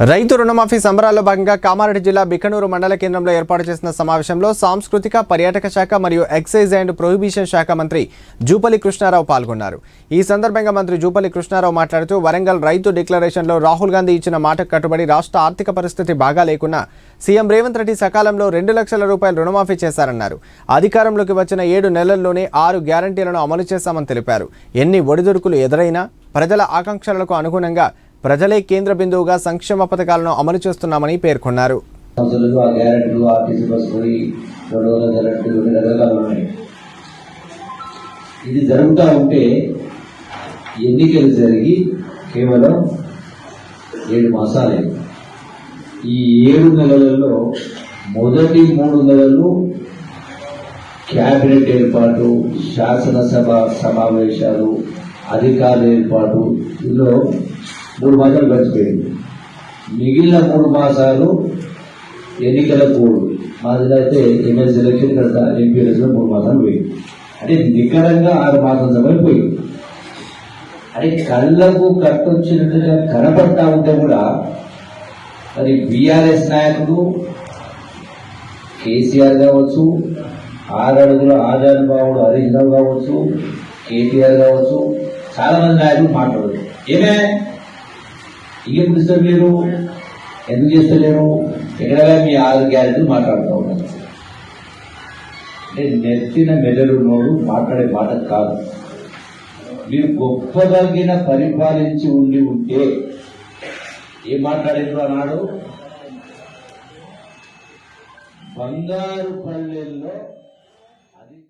రైతు రుణమాఫీ సంబరాల్లో భాగంగా కామారెడ్డి జిల్లా బికనూరు మండల కేంద్రంలో ఏర్పాటు చేసిన సమావేశంలో సాంస్కృతిక పర్యాటక శాఖ మరియు ఎక్సైజ్ అండ్ ప్రొహిబిషన్ శాఖ మంత్రి జూపల్లి కృష్ణారావు పాల్గొన్నారు. ఈ సందర్భంగా మంత్రి జూపల్లి కృష్ణారావు మాట్లాడుతూ వరంగల్ రైతు డిక్లరేషన్లో రాహుల్ గాంధీ ఇచ్చిన మాటకు కట్టుబడి రాష్ట్ర ఆర్థిక పరిస్థితి బాగా లేకున్నా సీఎం రేవంత్ రెడ్డి సకాలంలో రెండు లక్షల రూపాయలు రుణమాఫీ చేశారన్నారు. అధికారంలోకి వచ్చిన ఏడు నెలల్లోనే ఆరు గ్యారంటీలను అమలు చేశామని తెలిపారు. ఎన్ని ఒడిదుడుకులు ఎదురైనా ప్రజల ఆకాంక్షలకు అనుగుణంగా ప్రజలే కేంద్ర బిందువుగా సంక్షేమ పథకాలను అమలు చేస్తున్నామని పేర్కొన్నారు. రెండు వందల ఇది జరుగుతూ ఉంటే ఎన్నికలు జరిగి కేవలం ఏడు మాసాలే. ఈ ఏడు నెలలలో మొదటి మూడు నెలలు క్యాబినెట్ ఏర్పాటు శాసనసభ సమావేశాలు అధికారుల ఏర్పాటు ఇందులో మూడు మాసాలు గడిచిపోయింది మిగిలిన మూడు మాసాలు ఎన్నికల కోడ్ మాదిలో అయితే ఎమ్మెల్సీ ఎలక్షన్ తర్వాత ఎంపీ ఎలక్షన్ మూడు మాసాలు పోయింది అంటే నికరంగా ఆరు మాసం సమయం పోయింది అంటే కళ్ళకు కట్టొచ్చినట్టుగా కనపడతా ఉంటే కూడా మరి బీఆర్ఎస్ నాయకులు కేసీఆర్ కావచ్చు ఆరు ఆదాన్ బాబుడు హరీష్ రావు కావచ్చు కేటీఆర్ కావచ్చు చాలా మంది నాయకులు మాట్లాడదు ఏమే? ఏం చేస్తలేరు ఎందుకు చేస్తలేరు? ఎక్కడగా మీ ఆరు గ్యారెంటీలు మాట్లాడుతూ ఉన్నారు? అంటే నెత్తిన మెదడు నోడు మాట్లాడే మాట కాదు. మీరు గొప్పదగిన పరిపాలించి ఉండి ఉంటే ఏం మాట్లాడారు అన్నాడు? బంగారు పల్లెల్లో